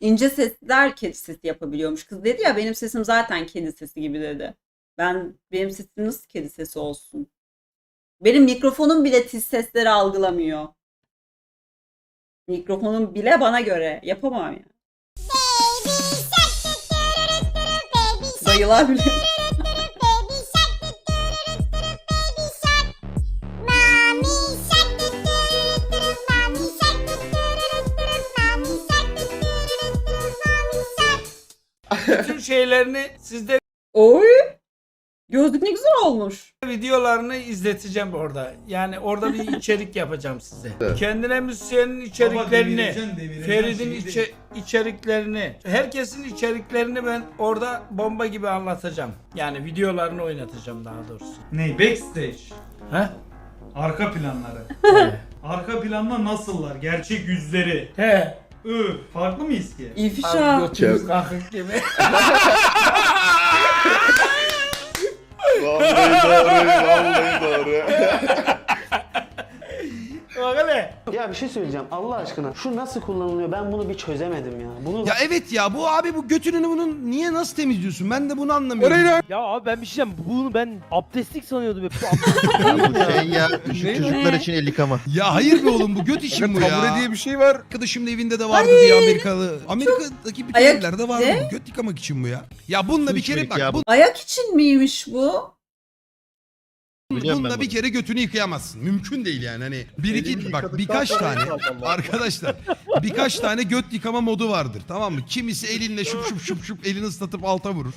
ince sesler kedi sesi yapabiliyormuş. Kız dedi ya benim sesim zaten kedi sesi gibi dedi. Ben benim sesim nasıl kedi sesi olsun? Benim mikrofonum bile tiz sesleri algılamıyor. Mikrofonum bile bana göre. Yapamam ya. Dayılar bile. Bütün şeylerini sizde Oy! Gözlük ne güzel olmuş. videolarını izleteceğim orada. Yani orada bir içerik yapacağım size. Kendine müzisyenin içeriklerini, Ferit'in içe- içeriklerini, herkesin içeriklerini ben orada bomba gibi anlatacağım. Yani videolarını oynatacağım daha doğrusu. Ne? Backstage. He? Arka planları. Arka planda nasıllar? Gerçek yüzleri. He. Ö, farklı mıyız ki? İfşa. Götümüz kalkık gibi. Vallahi doğru, vallahi doğru. Hele. Ya bir şey söyleyeceğim Allah aşkına. Şu nasıl kullanılıyor ben bunu bir çözemedim ya. Bunu Ya evet ya bu abi bu götünü bunun niye nasıl temizliyorsun? Ben de bunu anlamıyorum. Ya abi ben bir şey diyeceğim. Bunu ben abdestlik sanıyordum hep. Bu abdestlik değil mi ya? Şey ya, küçük çocuklar için el yıkama. Ya hayır be oğlum bu göt işin bu ya. Tabure diye bir şey var. Arkadaşımın evinde de vardı diye Amerikalı. Amerika'daki bütün Ayak evlerde vardı ne? bu. Göt yıkamak için bu ya. Ya bununla bir kere bak ya, bu, Ayak için miymiş bu? Biliyorum ben bununla bir kere götünü yıkayamazsın. Mümkün değil yani. Hani bir iki bak birkaç tane arkadaşlar birkaç tane göt yıkama modu vardır tamam mı? Kimisi elinle şup şup şup şup elini ıslatıp alta vurur.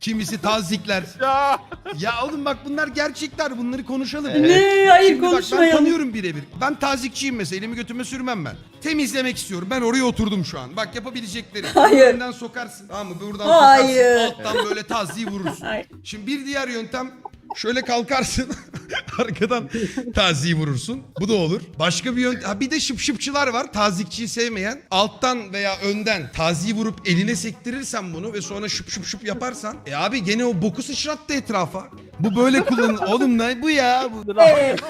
Kimisi tazikler. Ya. Ya oğlum bak bunlar gerçekler. Bunları konuşalım. Ne? Hayır Şimdi bak ben konuşmayalım. tanıyorum birebir. Ben tazikçiyim mesela elimi götüme sürmem ben. Temizlemek istiyorum. Ben oraya oturdum şu an. Bak yapabilecekleri. Hayır. Önden sokarsın. Tamam mı? Buradan Hayır. sokarsın. Alttan böyle taziyi vurursun. Hayır. Şimdi bir diğer yöntem şöyle kalkarsın. Arkadan taziyi vurursun. Bu da olur. Başka bir yöntem. Ha bir de şıp şıpçılar var. Tazikçiyi sevmeyen. Alttan veya önden taziyi vurup eline sektirirsen bunu ve sonra şıp şıp şıp yaparsan. E abi gene o boku sıçrattı etrafa. Bu böyle kullanılır. Oğlum ne bu ya? Bu. Bu hayır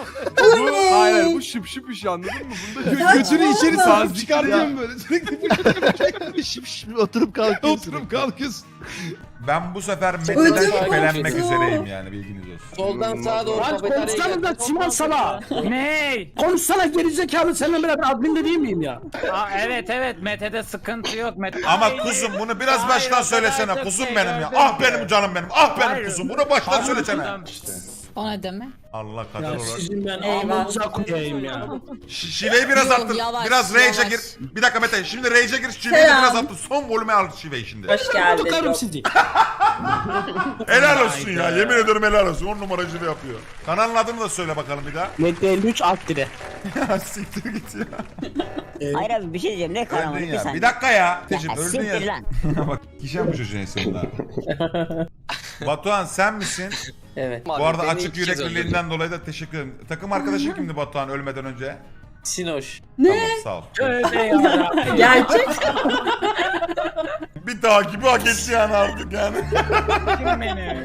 hayır, bu şıp şıp işi anladın mı? Bunda götünü içeri sarıp çıkartıyorum böyle. Sürekli Şıp şıp oturup kalkıyorsun. oturup kalkıyorsun. Ben bu sefer Ödüm Mete'den şüphelenmek koptu. üzereyim yani bilginiz olsun. soldan sağa doğru Lan konuşsana da Sinan sana. Ne? Konuşsana gerizekalı seninle beraber admin de değil miyim ya? Aa, evet evet Mete'de sıkıntı yok Mete. Ama Hayır. kuzum bunu biraz Hayır, baştan o kadar söylesene çok kuzum şey benim ya. gördüm Ah ki. benim canım benim. Ah benim Hayır. kuzum. Bunu baştan söylesene. O ne demek? Allah kader Ya olarak. sizin ben Eyvah. amınıza koyayım ya. Ş- Şiveyi biraz Yok, arttır. yavaş, Biraz rage'e yavaş. gir. Bir dakika Mete. Şimdi rage'e gir. Şiveyi de Selam. biraz arttır. Son volüme al şiveyi şimdi. Hoş geldin. Tutarım sizi. Helal olsun ya. Yemin ediyorum helal olsun. 10 numara şive yapıyor. Kanalın adını da söyle bakalım bir daha. Net 53 alt dire. Ya siktir git ya. Hayır abi bir şey diyeceğim ne Öldün ya. Bir dakika ya. Tecim öldün siktir ya. lan. Bak kişen bu çocuğun sonunda. Batuhan sen misin? Evet. Bu arada açık yürekliliğinden dolayı da teşekkür ederim. Takım arkadaşı kimdi Batuhan ölmeden önce? Sinoş. Tamam sağ ol. Tövbe yarabbim. Gerçek. Bir takibi hak etti yani artık yani. Kim beni?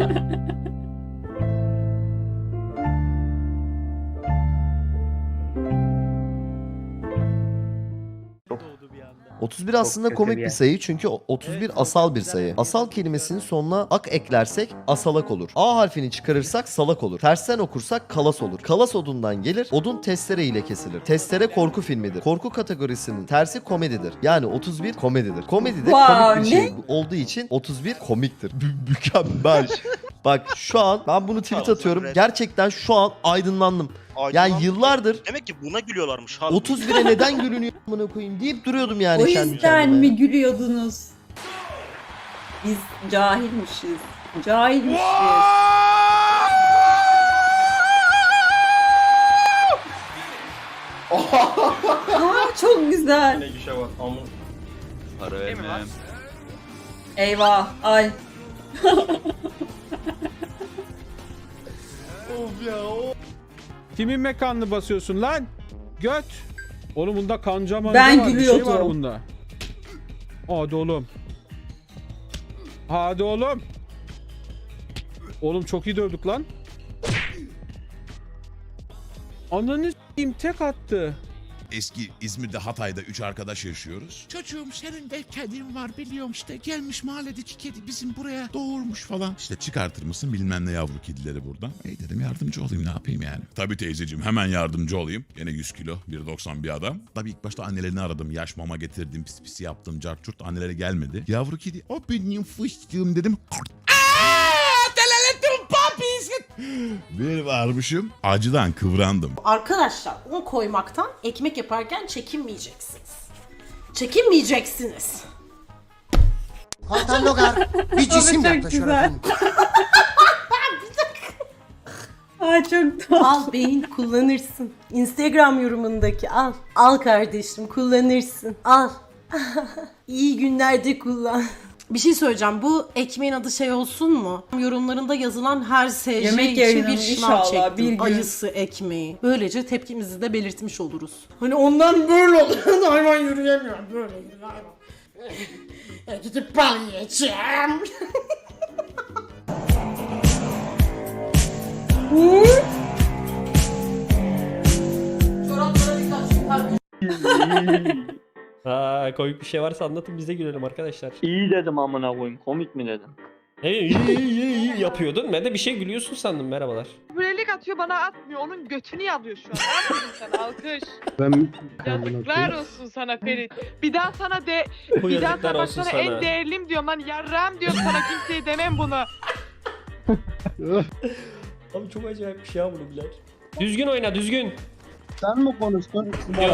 31 aslında komik bir sayı çünkü o- 31 asal bir sayı. Asal kelimesinin sonuna ak eklersek asalak olur. A harfini çıkarırsak salak olur. Tersten okursak kalas olur. Kalas odundan gelir. Odun testere ile kesilir. Testere korku filmidir. Korku kategorisinin tersi komedidir. Yani 31 komedidir. Komedi de Wow, komik bir şey ne? olduğu için 31 komiktir. Mü- mükemmel. Bak şu an ben bunu tweet atıyorum. Gerçekten şu an aydınlandım. Yani yıllardır Demek ki buna gülüyorlarmış. 31'e neden gülünüyor amına koyayım deyip duruyordum yani O kendi yüzden kendime. mi gülüyordunuz? Biz cahilmişiz. Cahilmişiz. Aa, çok güzel. Para vermem. Eyvah. Ay. Kimin mekanını basıyorsun lan? Göt. Oğlum bunda kanca manca Ben var. Bir şey gülüyordum. var bunda. Hadi oğlum. Hadi oğlum. Oğlum çok iyi dövdük lan. Ananı s**eyim tek attı. Eski İzmir'de Hatay'da üç arkadaş yaşıyoruz. Çocuğum senin de kedin var biliyorum işte gelmiş mahalledeki kedi bizim buraya doğurmuş falan. İşte çıkartır mısın bilmem ne yavru kedileri buradan. Ey dedim yardımcı olayım ne yapayım yani. Tabii teyzeciğim hemen yardımcı olayım. Gene 100 kilo 1.90 bir adam. Tabii ilk başta annelerini aradım. Yaş mama getirdim pis pis yaptım cart curt anneleri gelmedi. Yavru kedi o benim fıstığım dedim. Bir varmışım acıdan kıvrandım. Arkadaşlar un koymaktan ekmek yaparken çekinmeyeceksiniz. Çekinmeyeceksiniz. bir cisim çok güzel. Ay çok tatlı. Al beyin kullanırsın. Instagram yorumundaki al. Al kardeşim kullanırsın. Al. İyi günlerde kullan. Bir şey söyleyeceğim. Bu ekmeğin adı şey olsun mu? Yorumlarında yazılan her SC Yemek için bir şınav inşallah çektim. bir gün. Ayısı ekmeği. Böylece tepkimizi de belirtmiş oluruz. Hani ondan böyle oluyor. hayvan yürüyemiyor. Böyle yürüyor hayvan. Gidip bal yiyeceğim. Çoraplara dikkat. Ha komik bir şey varsa anlatın biz de gülelim arkadaşlar. İyi dedim amına koyayım. Komik mi dedim? Hey, iyi, iyi, iyi, iyi yapıyordun. Ben de bir şey gülüyorsun sandım. Merhabalar. Gülelik atıyor bana atmıyor. Onun götünü yalıyor şu an. Aferin sana alkış. Ben Yazıklar olsun sana Ferit. Bir daha sana de Bu bir daha yazıklar sana bak olsun sana sana. en değerlim diyorum lan yarram diyorum sana kimseye demem bunu. Abi çok acayip bir şey ya bunu Bilal. Düzgün oyna düzgün. Sen mi konuştun? Yo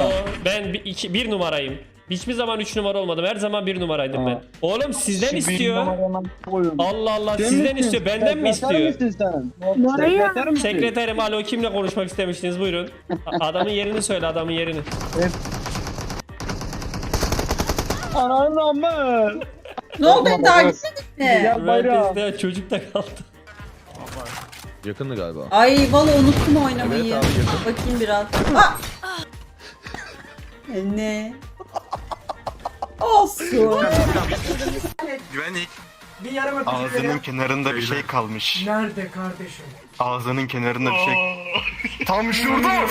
ben bir, iki, bir numarayım. Hiçbir zaman üç numara olmadım. Her zaman bir numaraydım ben. Oğlum sizden istiyor. Allah Allah sizden istiyor. Benden mi istiyor? Sekreter misin? Sekreterim alo kimle konuşmak istemiştiniz buyurun. A- Adamın yerini söyle adamın yerini. Ananın amı. Ne oldu beni daha gitmedik mi? Merkezde çocuk da kaldı. Yakındı galiba. Ay valla unuttum oynamayı. Evet abi, yakın. Bakayım biraz. Ah! Ne? Olsun. Güvenlik. Ağzının kenarında bir şey kalmış. Nerede kardeşim? Ağzının kenarında bir şey. Tam şurada.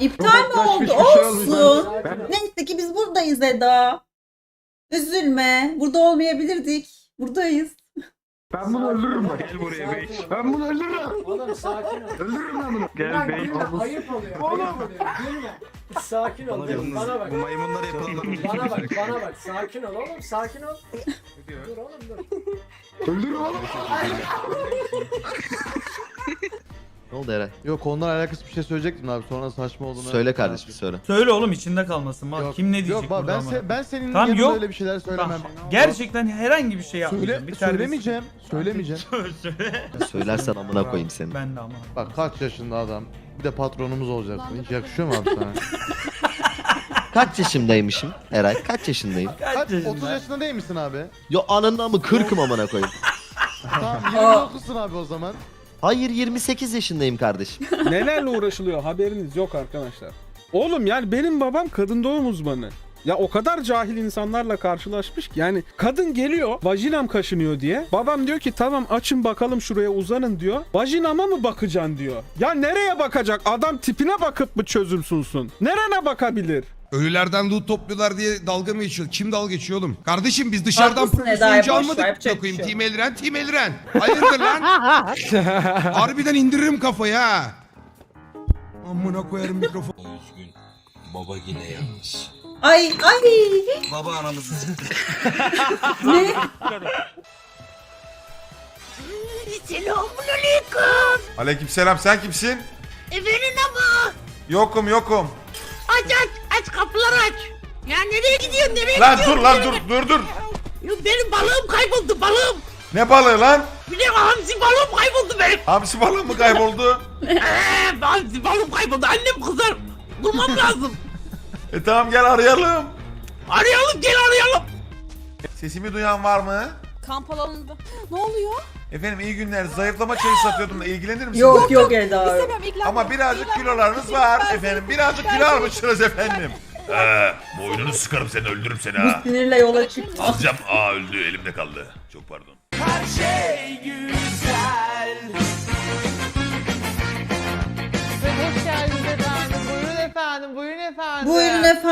İptal mi oldu? Olsun. Neyse ki biz buradayız Eda. Üzülme. Burada olmayabilirdik. Buradayız. Ben bunu öldürürüm bak. Gel buraya bey. Ben bunu öldürürüm. Oğlum sakin ol. Öldürürüm ben bunu. Gel bey. Ayıp oluyor. Ayıp oluyor. Gülme. Sakin ol. Dur, Bana bak. Bu maymunlar yapılanlar. Bana bak. Bana bak. Sakin ol oğlum. Sakin ol. Dur oğlum dur. Öldürürüm oğlum. Ne oldu Eray? Yok onunla alakası bir şey söyleyecektim abi sonra saçma olduğunu. Söyle kardeşim söyle. Söyle oğlum içinde kalmasın. Bak Yok, kim ne diyecek Yok bak burada ben, ama. se- ben senin Tamam, yanında yok. öyle bir şeyler söylemem. Tamam. Gerçekten herhangi bir şey yapmayacağım. Söyle, bir terbiyesiz- söylemeyeceğim. Söylemeyeceğim. Söyle. Söylersen amına koyayım seni. Ben de ama. Bak kaç yaşında adam. Bir de patronumuz olacaksın. Hiç yakışıyor mu abi sana? Kaç yaşındaymışım Eray? Kaç yaşındayım? Kaç Kaç, 30 yaşında? değil misin abi? Yo ananın mı kırkım amına koyayım. Tamam 29'sun abi o zaman. Hayır 28 yaşındayım kardeşim. Nelerle uğraşılıyor haberiniz yok arkadaşlar. Oğlum yani benim babam kadın doğum uzmanı. Ya o kadar cahil insanlarla karşılaşmış ki yani kadın geliyor vajinam kaşınıyor diye. Babam diyor ki tamam açın bakalım şuraya uzanın diyor. Vajinama mı bakacaksın diyor. Ya nereye bakacak? Adam tipine bakıp mı çözüm sunsun? Nerene bakabilir? Ölülerden loot topluyorlar diye dalga mı geçiyor? Kim dalga geçiyor oğlum? Kardeşim biz dışarıdan Haklısın Eda, profesyonelci boş ver, almadık. yapacak bir şey Team Elren, Team Elren. Hayırdır lan? Harbiden indiririm kafayı ha. Amına koyarım mikrofonu. Baba yine yalnız. Ay ay. Baba anamızı Ne? Aleykümselam sen kimsin? Efendim ama. Yokum yokum. Aç aç aç kapıları aç. Ya nereye gidiyorsun nereye Lan dur lan dur dur dur. Benim balığım kayboldu balığım. Ne balığı lan? Bir de hamsi balığım kayboldu benim. Hamsi balığı mı kayboldu? Eee hamsi balığım kayboldu annem kızar. Bulmam lazım. E tamam gel arayalım. Arayalım gel arayalım. Sesimi duyan var mı? Kamp alanında. Ne oluyor? Efendim iyi günler. Zayıflama çayı satıyordum da ilgilenir misiniz? Yok yok Eda. Ama birazcık kilolarınız var efendim. Birazcık kilo almışsınız efendim. Ee, boynunu sıkarım seni öldürürüm seni Bu sinirle yola çıkma. Alacağım. Aa öldü elimde kaldı. Çok pardon. Hoş geldin. efendim. Buyurun efendim.